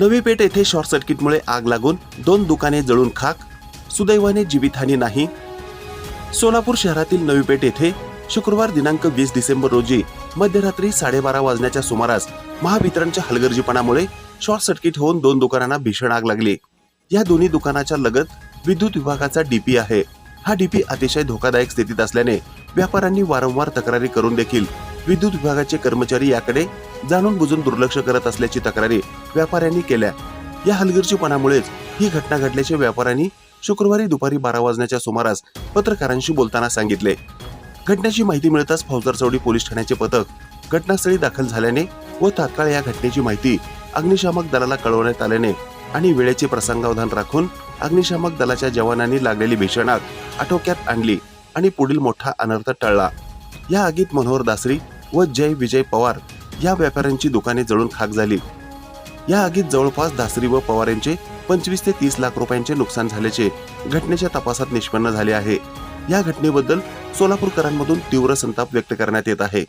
नवी पेठ येथे शॉर्ट सर्किटमुळे आग लागून दोन दुकाने जळून खाक सुदैवाने जीवितहानी नाही. सोलापूर शहरातील नवी पेठ येथे शुक्रवार दिनांक वीस डिसेंबर रोजी मध्यरात्री साडेबारा वाजण्याच्या सुमारास महावितरणच्या हलगर्जीपणामुळे शॉर्ट सर्किट होऊन दोन दुकानांना भीषण आग लागली. या दोन्ही दुकानाच्या लगत विद्युत विभागाचा डीपी आहे. हा डीपी अतिशय धोकादायक स्थितीत असल्याने व्यापाऱ्यांनी वारंवार तक्रारी करून देखील विद्युत विभागाचे कर्मचारी याकडे जाणून बुजून दुर्लक्ष करत असल्याची तक्रारी व्यापाऱ्यांनी केल्या. या हलगर्जीपणामुळेच ही घटना घडल्याचे व्यापाऱ्यांनी शुक्रवारी दुपारी बारा वाजण्याच्या सुमारास पत्रकारांशी बोलताना सांगितले. घटनेची माहिती मिळताच फौजदार चौडी पोलीस ठाण्याचे पथक घटनास्थळी दाखल झाल्याने व तात्काळ या घटनेची माहिती अग्निशामक दलाला कळवण्यात आल्याने आणि वेळेचे प्रसंगावधान राखून अग्निशामक दलाच्या जवानांनी लागलेली भीषण आग आटोक्यात आणली आणि पुढील मोठा अनर्थ टळला. या आगीत मनोहर दासरी व जय विजय पवार या व्यापाऱ्यांची दुकाने जळून खाक झाली. या आगीत जवळपास दासरी व पवार यांचे पंचवीस ते तीस लाख रुपयांचे नुकसान झाल्याचे घटनेच्या तपासात निष्पन्न झाले आहे. या घटनेबद्दल सोलापूरकरांमधून तीव्र संताप व्यक्त करण्यात येत आहे.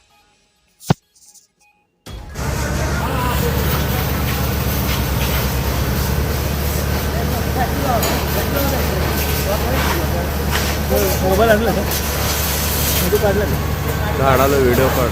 झाडाला व्हिडिओ काढ.